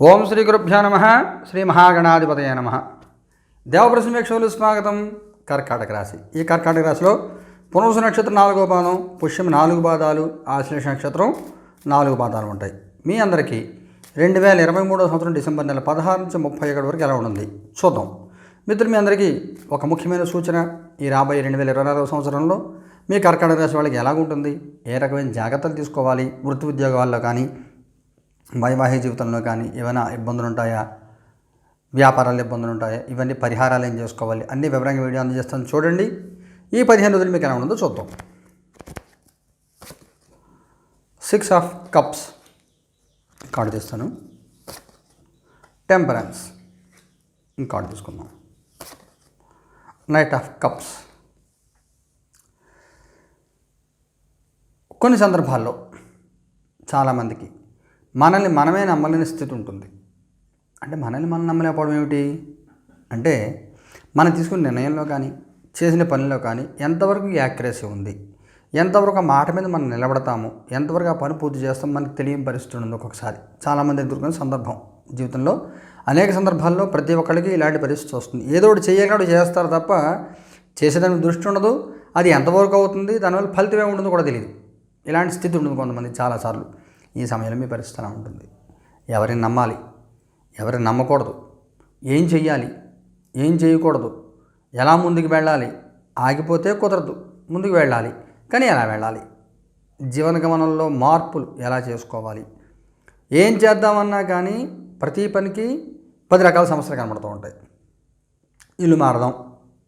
ఓం శ్రీ గురుభ్యో నమ శ్రీ మహాగణాధిపతయ నమ. దేవప్రసమేక్షలు స్వాగతం. కర్కాటక రాశి. ఈ కర్కాటక రాశిలో పునరుసు నక్షత్రం నాలుగో పాదం పుష్యం నాలుగు పాదాలు ఆశ్లేష నక్షత్రం నాలుగు పాదాలు ఉంటాయి. మీ అందరికీ రెండు వేల ఇరవై మూడో సంవత్సరం డిసెంబర్ నెల పదహారు నుంచి ముప్పై ఒకటి వరకు ఎలా ఉంటుంది? చూద్దాం. మిత్రులు మీ అందరికీ ఒక ముఖ్యమైన సూచన. ఈ రాబోయే రెండు వేల ఇరవై నాలుగో సంవత్సరంలో మీ కర్కాటక రాశి వాళ్ళకి ఎలాగుంటుంది? ఏ రకమైన జాగ్రత్తలు తీసుకోవాలి? వృత్తి ఉద్యోగాల్లో కానీ వైవాహిక జీవితంలో కానీ ఏమైనా ఇబ్బందులు ఉంటాయా వ్యాపారాలు ఇబ్బందులు ఉంటాయా ఇవన్నీ పరిహారాలు ఏం చేసుకోవాలి? అన్ని వివరంగా వీడియో అందజేస్తాను చూడండి. ఈ పదిహేను రోజులు మీకు ఎలా ఉండదో చూద్దాం. సిక్స్ ఆఫ్ కప్స్ కార్డు తీస్తాను. టెంపరెన్స్ కార్డు తీసుకుందాం. నైట్ ఆఫ్ కప్స్ కొన్ని సందర్భాల్లో చాలామందికి మనల్ని మనమే నమ్మలేని స్థితి ఉంటుంది. అంటే మనల్ని మనం నమ్మలేకపోవడం ఏమిటి? అంటే మనం తీసుకున్న నిర్ణయంలో కానీ చేసిన పనిలో కానీ ఎంతవరకు యాక్యురసీ ఉంది? ఎంతవరకు ఆ మాట మీద మనం నిలబడతాము? ఎంతవరకు ఆ పని పూర్తి చేస్తాం? మనకు తెలియని పరిస్థితి ఉంది ఒక్కొక్కసారి. చాలామంది ఎదుర్కొనే సందర్భం జీవితంలో. అనేక సందర్భాల్లో ప్రతి ఒక్కరికి ఇలాంటి పరిస్థితి వస్తుంది. ఏదో ఒకటి చేయాలి చేస్తారు తప్ప చేసేదానికి దృష్టి ఉండదు. అది ఎంతవరకు అవుతుంది? దానివల్ల ఫలితం ఏముంటుందో కూడా తెలియదు. ఇలాంటి స్థితి ఉంటుంది కొంతమంది చాలాసార్లు. ఈ సమయంలో మీ పరిస్థితి అలా ఉంటుంది. ఎవరిని నమ్మాలి? ఎవరిని నమ్మకూడదు? ఏం చెయ్యాలి? ఏం చేయకూడదు? ఎలా ముందుకు వెళ్ళాలి? ఆగిపోతే కుదరదు. ముందుకు వెళ్ళాలి. కానీ ఎలా వెళ్ళాలి? జీవన గమనంలో మార్పులు ఎలా చేసుకోవాలి? ఏం చేద్దామన్నా కానీ ప్రతి పనికి పది రకాల సమస్యలు కనబడుతూ ఉంటాయి. ఇల్లు మారదాం.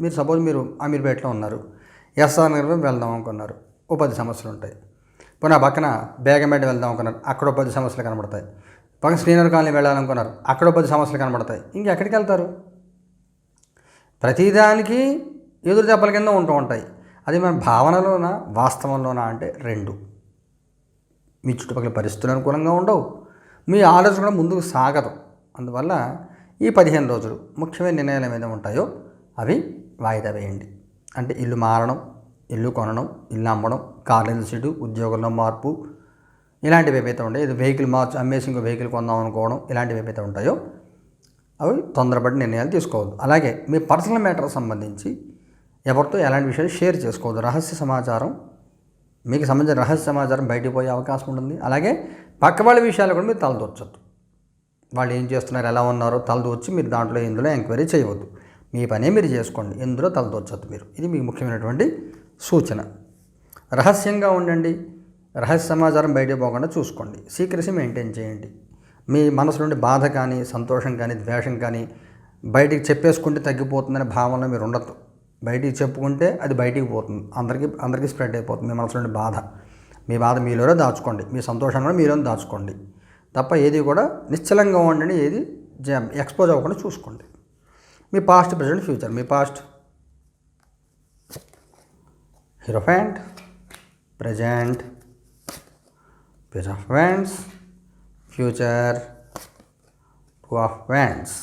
మీరు సపోజ్ మీరు అమీర్పేటలో ఉన్నారు. ఎస్ఆర్ నగరం వెళ్దాం అనుకున్నారు. ఓ పది సమస్యలు ఉంటాయి. పోనీ ఆ పక్కన బేగంపేట వెళ్దాం అనుకున్నారు. అక్కడ పది సమస్యలు కనబడతాయి. పక్కన శ్రీనగర్ కాలనీ వెళ్ళాలనుకున్నారు. అక్కడ పది సమస్యలు కనబడతాయి. ఇంకెక్కడికి వెళ్తారు? ప్రతిదానికి ఎదురు దెబ్బల కింద ఉంటూ ఉంటాయి. అది మన భావనలోనా వాస్తవంలోనా అంటే రెండు. మీ చుట్టుపక్కల పరిస్థితులు అనుకూలంగా ఉండవు. మీ ఆలోచన కూడా ముందుకు సాగదు. అందువల్ల ఈ పదిహేను రోజులు ముఖ్యమైన నిర్ణయాలు ఏమైనా ఉంటాయో అవి వాయిదా వేయండి. అంటే ఇల్లు మారడం ఇల్లు కొనడం ఇల్లు అమ్మడం కార్లు సీటు ఉద్యోగంలో మార్పు ఇలాంటివి ఏవైతే ఉంటాయో ఇది వెహికల్ మార్చు అమ్మేసి ఇంకో వెహికల్ కొందాం అనుకోవడం ఇలాంటివి ఏవైతే ఉంటాయో అవి తొందరపడి నిర్ణయాలు తీసుకోవద్దు. అలాగే మీ పర్సనల్ మ్యాటర్ సంబంధించి ఎవరితో ఎలాంటి విషయాలు షేర్ చేసుకోవద్దు. రహస్య సమాచారం మీకు సంబంధించిన రహస్య సమాచారం బయటికి పోయే అవకాశం ఉంటుంది. అలాగే పక్క వాళ్ళ విషయాలు కూడా మీరు తలదూర్చొద్దు. వాళ్ళు ఏం చేస్తున్నారు ఎలా ఉన్నారో తలదూర్చి మీరు దాంట్లో ఇందులో ఎంక్వైరీ చేయవద్దు. మీ పనే మీరు చేసుకోండి ఇందులో తలదూర్చొద్దు మీరు. ఇది మీకు ముఖ్యమైనటువంటి సూచన. రహస్యంగా ఉండండి. రహస్య సమాచారం బయట పోకుండా చూసుకోండి. సీక్రసీ మెయింటైన్ చేయండి. మీ మనసు నుండి బాధ కానీ సంతోషం కానీ ద్వేషం కానీ బయటికి చెప్పేసుకుంటే తగ్గిపోతుందనే భావనలో మీరు ఉండద్దు. బయటికి చెప్పుకుంటే అది బయటికి పోతుంది. అందరికీ అందరికీ స్ప్రెడ్ అయిపోతుంది. మీ మనసు నుండి బాధ. మీ బాధ మీలోనే దాచుకోండి. మీ సంతోషం కూడా మీలోనే దాచుకోండి. తప్ప ఏది కూడా నిశ్చలంగా ఉండండి. ఏది ఎక్స్పోజ్ అవ్వకుండా చూసుకోండి. మీ past present future. Me past hierophant present page of wands future two of wands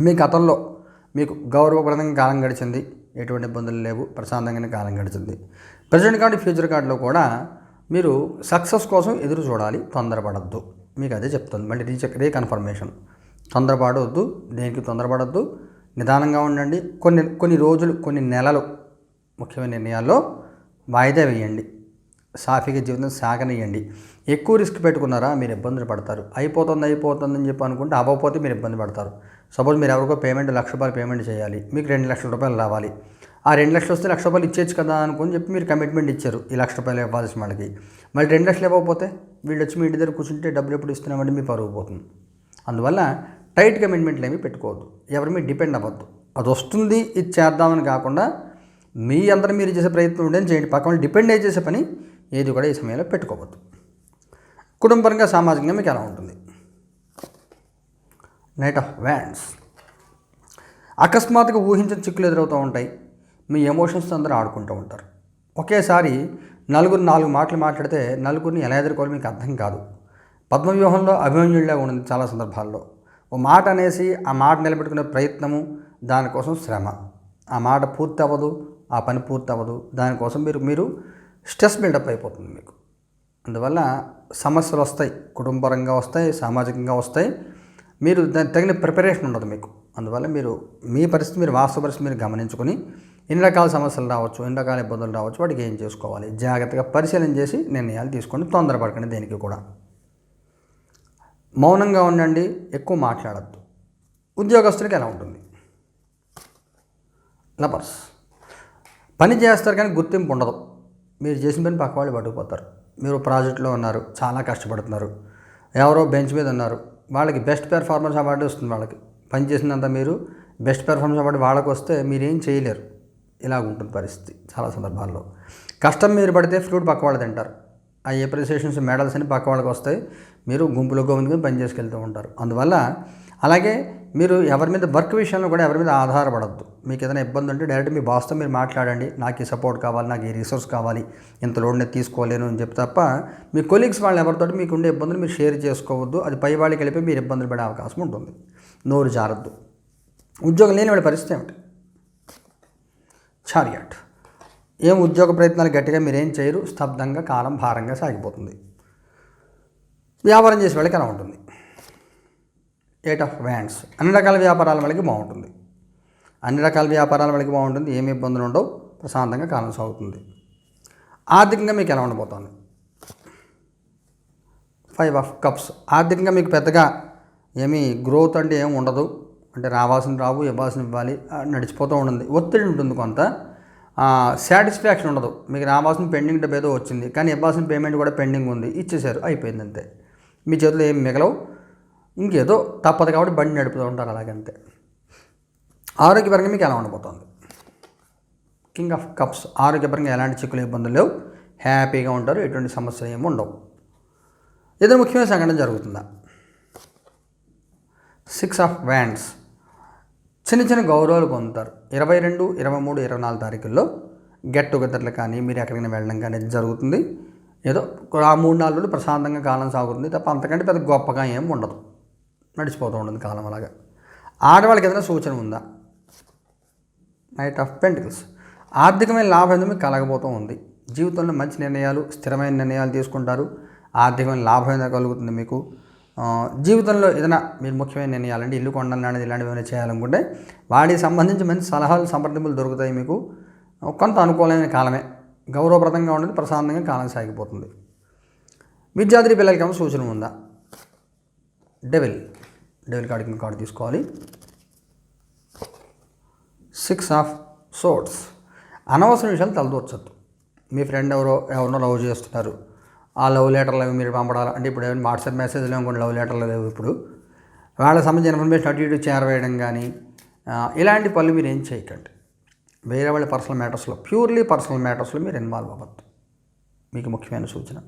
మీ గతంలో మీకు గౌరవప్రదంగా కాలం గడిచింది. ఎటువంటి ఇబ్బందులు లేవు. ప్రశాంతంగానే కాలం గడిచింది. ప్రజెంట్ కార్డు ఫ్యూచర్ కార్డులో కూడా మీరు సక్సెస్ కోసం ఎదురు చూడాలి. తొందరపడద్దు. మీకు అదే చెప్తుంది. మళ్ళీ రీచెక్ రీ కన్ఫర్మేషన్ తొందరపడవద్దు దేనికి తొందరపడద్దు? నిదానంగా ఉండండి. కొన్ని కొన్ని రోజులు కొన్ని నెలలు ముఖ్యమైన నిర్ణయాల్లో వాయిదా వేయండి. సాఫీగా జీవితం సాగనియండి. ఎక్కువ రిస్క్ పెట్టుకున్నారా? మీరు ఇబ్బందులు పడతారు. అయిపోతుంది అయిపోతుంది అని చెప్పి అనుకుంటే అవ్వకపోతే మీరు ఇబ్బంది పడతారు. సపోజ్ మీరు ఎవరికో పేమెంట్ లక్ష రూపాయలు పేమెంట్ చేయాలి. మీకు రెండు లక్షల రూపాయలు రావాలి. ఆ రెండు లక్షలు వస్తే లక్ష రూపాయలు ఇచ్చేచ్చు కదా అనుకుని చెప్పి మీరు కమిట్మెంట్ ఇచ్చారు. ఈ లక్ష రూపాయలు ఇవ్వాల్సిన వాళ్ళకి. మళ్ళీ రెండు లక్షలు ఇవ్వకపోతే వీళ్ళు వచ్చి మీ ఇంటి దగ్గర కూర్చుంటే డబ్బులు ఎప్పుడు ఇస్తున్నామంటే మీ పరుగు పోతుంది. అందువల్ల టైట్ కమిట్మెంట్లు ఏమీ పెట్టుకోవద్దు. ఎవరి మీద డిపెండ్ అవ్వద్దు. అది వస్తుంది ఇది చేద్దామని కాకుండా మీ అందరూ మీరు చేసే ప్రయత్నం ఉండేది చేయండి. పక్క వాళ్ళు డిపెండ్ అయ్యి చేసే పని ఏది కూడా ఈ సమయంలో పెట్టుకోవద్దు. కుటుంబపరంగా సామాజికంగా మీకు ఎలా ఉంటుంది? నైట్ ఆఫ్ వ్యాండ్స్ అకస్మాత్తుగా ఊహించని చిక్కులు ఎదురవుతూ ఉంటాయి. మీ ఎమోషన్స్ అందరూ ఆడుకుంటూ ఉంటారు. ఒకేసారి నలుగురు నాలుగు మాటలు మాట్లాడితే నలుగురిని ఎలా ఎదుర్కోవాలి మీకు అర్థం కాదు. పద్మవ్యూహంలో అభిమన్యుడిలా ఉంది చాలా సందర్భాల్లో. ఓ మాట అనేసి ఆ మాట నిలబెట్టుకునే ప్రయత్నము దానికోసం శ్రమ. ఆ మాట పూర్తి అవ్వదు ఆ పని పూర్తి అవ్వదు దానికోసం మీరు మీరు స్ట్రెస్ బిల్డప్ అయిపోతుంది మీకు. అందువల్ల సమస్యలు వస్తాయి. కుటుంబపరంగా వస్తాయి సామాజికంగా వస్తాయి. మీరు దానికి తగిన ప్రిపరేషన్ ఉండదు మీకు. అందువల్ల మీరు మీ పరిస్థితి మీరు వాస్తవ పరిస్థితి మీరు గమనించుకొని ఎన్ని రకాల సమస్యలు రావచ్చు ఎన్ని రకాల ఇబ్బందులు రావచ్చు వాటికి ఏం చేసుకోవాలి? జాగ్రత్తగా పరిశీలన చేసి నిర్ణయాలు తీసుకోండి. తొందరపడకండి దేనికి కూడా. మౌనంగా ఉండండి. ఎక్కువ మాట్లాడద్దు. ఉద్యోగస్తులకి ఎలా ఉంటుంది? లవర్స్. పని చేస్తారు కానీ గుర్తింపు ఉండదు. మీరు చేసిన పని పక్క వాళ్ళు పట్టుకుపోతారు. మీరు ప్రాజెక్ట్లో ఉన్నారు చాలా కష్టపడుతున్నారు. ఎవరో బెంచ్ మీద ఉన్నారు. వాళ్ళకి బెస్ట్ పెర్ఫార్మెన్స్ అవార్డు వస్తుంది వాళ్ళకి. పని చేసినంత మీరు బెస్ట్ పెర్ఫార్మెన్స్ అవార్డు వాళ్ళకి వస్తే మీరేం చేయలేరు. ఇలాగ ఉంటుంది పరిస్థితి చాలా సందర్భాల్లో. కష్టం మీరు పడితే ఫ్రూట్ పక్క వాళ్ళు తింటారు. ఆ అప్రిసియేషన్స్ మెడల్స్ అని పక్క వాళ్ళకి వస్తాయి. మీరు గుంపులో గోవిందుకొని పని చేసుకెళ్తూ ఉంటారు. అందువల్ల అలాగే మీరు ఎవరి మీద వర్క్ విషయంలో కూడా ఎవరి మీద ఆధారపడద్దు. మీకు ఏదైనా ఇబ్బంది ఉంటే డైరెక్ట్ మీ బాస్తో మీరు మాట్లాడండి. నాకు ఈ సపోర్ట్ కావాలి నాకు ఈ రిసోర్స్ కావాలి ఇంత లోడ్ నేను తీసుకోలేను అని చెప్పి తప్ప మీ కొలీగ్స్ వాళ్ళు ఎవరితో మీకు ఉండే ఇబ్బందులు మీరు షేర్ చేసుకోవద్దు. అది పై వాళ్ళకి వెళ్ళిపోయి మీరు ఇబ్బందులు పడే అవకాశం ఉంటుంది. నోరు జారద్దు. ఉద్యోగం లేని వాడి పరిస్థితి ఏమిటి? చారియట్. ఏం ఉద్యోగ ప్రయత్నాలు గట్టిగా మీరేం చేయరు? స్తబ్దంగా కాలం భారంగా సాగిపోతుంది. వ్యాపారం చేసే వాళ్ళకి ఉంటుంది. ఎయిట్ ఆఫ్ వ్యాండ్స్ అన్ని రకాల వ్యాపారాల వాళ్ళకి బాగుంటుంది. అన్ని రకాల వ్యాపారాల వాళ్ళకి బాగుంటుంది. ఏమి ఇబ్బందులు ఉండవు. ప్రశాంతంగా కాలం సాగుతుంది. ఆర్థికంగా మీకు ఎలా ఉండబోతోంది? ఫైవ్ ఆఫ్ కప్స్ ఆర్థికంగా మీకు పెద్దగా ఏమీ గ్రోత్ అంటే ఏమి ఉండదు. అంటే రావాల్సిన రావు ఇవ్వాల్సిన ఇవ్వాలి. నడిచిపోతూ ఉంటుంది. ఒత్తిడి ఉంటుంది కొంత. సాటిస్ఫాక్షన్ ఉండదు. మీకు రావాల్సిన పెండింగ్ డబ్బు ఏదో వచ్చింది. కానీ ఇవ్వాల్సిన పేమెంట్ కూడా పెండింగ్ ఉంది. ఇచ్చేసారు అయిపోయింది అంతే. మీ చేతిలో ఏం మిగలవు. ఇంకేదో తప్పదు కాబట్టి బండి నడుపుతూ ఉంటారు అలాగంతే. ఆరోగ్యపరంగా మీకు ఎలా ఉండబోతోంది? కింగ్ ఆఫ్ కప్స్ ఆరోగ్యపరంగా ఎలాంటి చిక్కులు ఇబ్బందులు లేవు. హ్యాపీగా ఉంటారు ఎటువంటి సమస్యలు ఏమి ఉండవు. ఏదైనా ముఖ్యమైన సంఘటన జరుగుతుందా? సిక్స్ ఆఫ్ వ్యాండ్స్ చిన్న చిన్న గౌరవాలు పొందుతారు. ఇరవై రెండు ఇరవై మూడు ఇరవై నాలుగు తారీఖుల్లో గెట్ టుగెదర్లు కానీ మీరు ఎక్కడికైనా వెళ్ళడం కానీ జరుగుతుంది. ఏదో ఆ మూడు నాలుగు రోజులు ప్రశాంతంగా కాలం సాగుతుంది తప్ప అంతకంటే పెద్ద గొప్పగా ఏం ఉండదు. నడిచిపోతూ ఉంటుంది కాలం అలాగా. ఆడవాళ్ళకి ఏదైనా సూచన ఉందా? నైట్ ఆఫ్ పెంటికల్స్ ఆర్థికమైన లాభం అనేది మీకు కలగబోతూ ఉంది? జీవితంలో మంచి నిర్ణయాలు స్థిరమైన నిర్ణయాలు తీసుకుంటారు. ఆర్థికమైన లాభం అనేది కలుగుతుంది మీకు? జీవితంలో ఏదైనా మీరు ముఖ్యమైన నిర్ణయాలు అంటే ఇల్లు కొండాలి అనేది ఇలాంటివి ఏమైనా చేయాలనుకుంటే వాటికి సంబంధించి మంచి సలహాలు సంప్రదింపులు దొరుకుతాయి మీకు. కొంత అనుకూలమైన కాలమే. గౌరవప్రదంగా ఉండేది ప్రశాంతంగా కాలం సాగిపోతుంది. విద్యార్థి పిల్లలకి ఏమైనా సూచన ఉందా? డెవిల్ డెవిల్ కింగ్ కార్డు తీసుకోవాలి. సిక్స్ ఆఫ్ సోట్స్ అనవసర విషయాలు తలదూర్చద్దు. మీ ఫ్రెండ్ ఎవరో ఎవరినో లవ్ చేస్తున్నారు. ఆ లవ్ లెటర్లు అవి మీరు పంపడాలి? అంటే ఇప్పుడు ఏమైనా వాట్సాప్ మెసేజ్లు ఏమి లవ్ లెటర్లు లేవు ఇప్పుడు. వాళ్ళకి సంబంధించిన ఇన్ఫర్మేషన్ అటు ఇటు చేరవేయడం కానీ ఇలాంటి పనులు మీరు ఏం చేయకండి. వేరే వాళ్ళ పర్సనల్ మ్యాటర్స్లో ప్యూర్లీ పర్సనల్ మ్యాటర్స్లో మీరు ఇన్వాల్వ్ అవ్వద్దు. మీకు ముఖ్యమైన సూచన.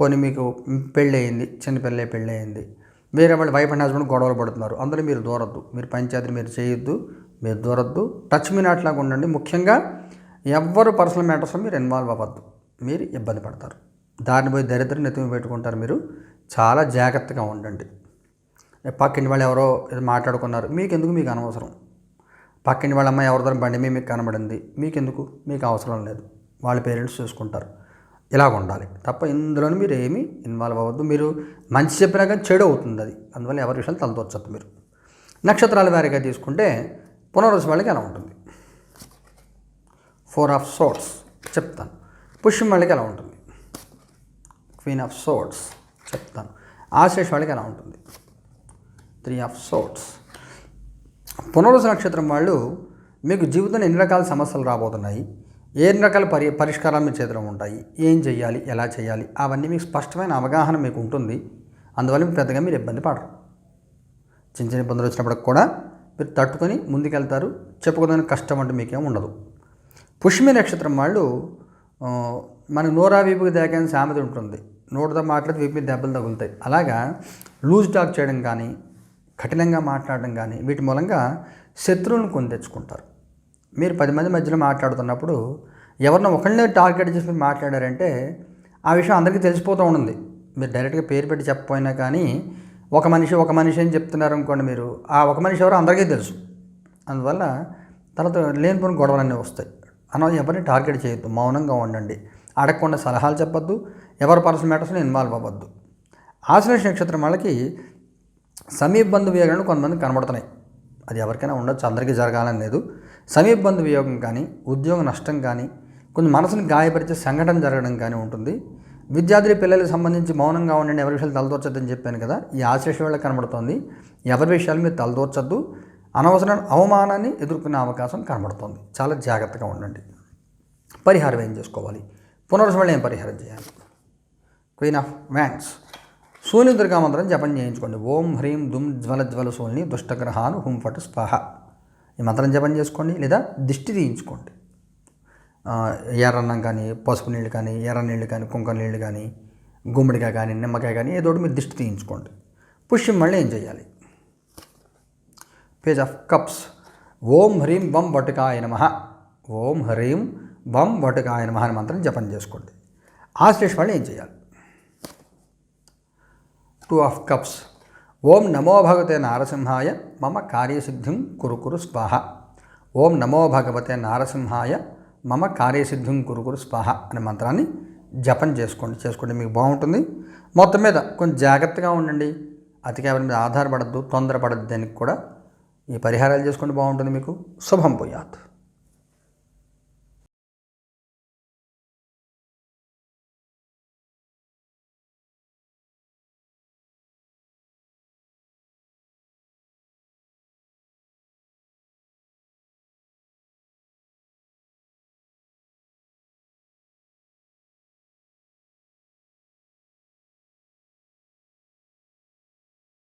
పోనీ మీకు పెళ్ళి అయింది చిన్న పెళ్ళి పెళ్ళి అయింది. వేరే వాళ్ళు వైఫ్ అండ్ హస్బెండ్ గొడవలు పడుతున్నారు. అందులో మీరు దూరద్దు. మీరు పంచాయతీ మీరు చేయొద్దు. మీరు దూరద్దు. టచ్ మీ నాట్లాగా ఉండండి. ముఖ్యంగా ఎవ్వరు పర్సనల్ మ్యాటర్స్లో మీరు ఇన్వాల్వ్ అవ్వద్దు. మీరు ఇబ్బంది పడతారు. దాన్ని పోయి దరిద్రం నెత్తిమి పెట్టుకుంటారు మీరు. చాలా జాగ్రత్తగా ఉండండి. పక్కింటి వాళ్ళు ఎవరో మాట్లాడుకున్నారు. మీకు ఎందుకు మీకు అనవసరం? పక్కింటి వాళ్ళ అమ్మాయి ఎవరిదో బండి మీకు కనబడింది? మీకెందుకు? మీకు అవసరం లేదు. వాళ్ళ పేరెంట్స్ చూసుకుంటారు. ఇలాగ ఉండాలి. తప్ప ఇందులోనే మీరు ఏమీ ఇన్వాల్వ్ అవ్వద్దు. మీరు మంచి చెప్పినా కానీ చెడు అవుతుంది అది. అందువల్ల ఎవరి విషయాలు తలదొచ్చద్దు మీరు. నక్షత్రాల వారిగా తీసుకుంటే పునరుసు వాళ్ళకి ఎలా ఉంటుంది? ఫోర్ ఆఫ్ సోట్స్ చెప్తాను. పుష్యం వాళ్ళకి ఎలా ఉంటుంది? క్వీన్ ఆఫ్ సోట్స్ చెప్తాను. ఆశేష వాళ్ళకి ఎలా ఉంటుంది? త్రీ ఆఫ్ సోట్స్ పునరుస నక్షత్రం వాళ్ళు మీకు జీవితంలో ఎన్ని రకాల సమస్యలు రాబోతున్నాయి? ఏ రకాల పరి పరిష్కారాలు మీ చేతిలో ఉంటాయి? ఏం చేయాలి ఎలా చేయాలి అవన్నీ మీకు స్పష్టమైన అవగాహన మీకు ఉంటుంది. అందువల్ల మీకు పెద్దగా మీరు ఇబ్బంది పడరు. చిన్న చిన్న ఇబ్బందులు వచ్చినప్పటికి కూడా మీరు తట్టుకొని ముందుకెళ్తారు. చెప్పుకోదానికి కష్టం అంటే మీకేం ఉండదు. పుష్మి నక్షత్రం వాళ్ళు మనకు నోరా వీపుకి దాకని సామెత ఉంటుంది. నోటితో మాట్లాడితే వీపు మీద దెబ్బలు తగులుతాయి. అలాగా లూజ్ టాక్ చేయడం కానీ కఠినంగా మాట్లాడడం కానీ వీటి మూలంగా శత్రువులను కొని తెచ్చుకుంటారు. మీరు పది మంది మధ్యలో మాట్లాడుతున్నప్పుడు ఎవరినో ఒకళ్ళనే టార్గెట్ చేసి మీరు మాట్లాడారంటే ఆ విషయం అందరికీ తెలిసిపోతూ ఉంటుంది. మీరు డైరెక్ట్గా పేరు పెట్టి చెప్పపోయినా కానీ ఒక మనిషి ఒక మనిషి అని చెప్తున్నారు అనుకోండి మీరు ఆ ఒక మనిషి ఎవరో అందరికీ తెలుసు. అందువల్ల తర్వాత లేనిపోయిన గొడవలన్నీ వస్తాయి. అనవసరం ఎవరిని టార్గెట్ చేయొద్దు మౌనంగా ఉండండి. అడగకుండా సలహాలు చెప్పొద్దు ఎవరి పర్సనల్ మ్యాటర్స్లో ఇన్వాల్వ్ అవ్వద్దు. ఆశ్లేష నక్షత్రం వాళ్ళకి సమీప బంధు వియోగాలు కొంతమంది కనబడుతున్నాయి. అది ఎవరికైనా ఉండొచ్చు అందరికీ జరగాలని లేదు. సమీప బంధు వియోగం కానీ ఉద్యోగ నష్టం కానీ కొంచెం మనసుని గాయపరిచే సంఘటన జరగడం కానీ ఉంటుంది. విద్యార్థి పిల్లలకు సంబంధించి మౌనంగా ఉండండి ఎవరి విషయాలు తలదూర్చొద్దని చెప్పాను కదా ఈ ఆశ్లేష వేళ కనబడుతోంది. ఎవరి విషయాలు మీరు తలదూర్చొద్దు అనవసర అవమానాన్ని ఎదుర్కొనే అవకాశం కనబడుతోంది. చాలా జాగ్రత్తగా ఉండండి. పరిహారం ఏం చేసుకోవాలి? పునరుసమళ్ళు ఏం పరిహారం చేయాలి? క్వీన్ ఆఫ్ వ్యాండ్స్ సూర్య దుర్గామంత్రం జపం చేయించుకోండి. ఓం హ్రీం దుమ్ జ్వల జ్వల సూల్ని దుష్టగ్రహాను హుం ఫట్ స్పహ. ఈ మంత్రం జపం చేసుకోండి లేదా దిష్టి తీయించుకోండి. ఎర్రన్నం కానీ పసుపు నీళ్ళు కానీ ఎర్ర నీళ్ళు కానీ కుంక నీళ్ళు కానీ గుమ్మడికాయ కానీ నిమ్మకాయ కానీ ఏదో మీరు దిష్టి తీయించుకోండి. పుష్యం మళ్ళీ ఏం చేయాలి? Page of cups. ఓం హ్రీం బం వటుకాయ నమ. ఓం హ్రీం బం వటుకాయ నమ అని మంత్రం జపం చేసుకోండి. ఆశ్లేష వాళ్ళు ఏం చేయాలి? Two of cups. ఓం నమో భగవతే నారసింహాయ మమ కార్యసిద్ధిం కురు కురు స్వాహ. ఓం నమో భగవతే నారసింహాయ మమ కార్యసిద్ధిం కురు కురు స్వాహ అనే మంత్రాన్ని జపం చేసుకోండి చేసుకోండి. మీకు బాగుంటుంది. మొత్తం మీద కొంచెం జాగ్రత్తగా ఉండండి. అతిగా ఎవరి మీద ఆధారపడద్దు తొందరపడద్దు. దానికి కూడా ఈ పరిహారాలు చేసుకోండి బాగుంటుంది మీకు. శుభం పోయాత్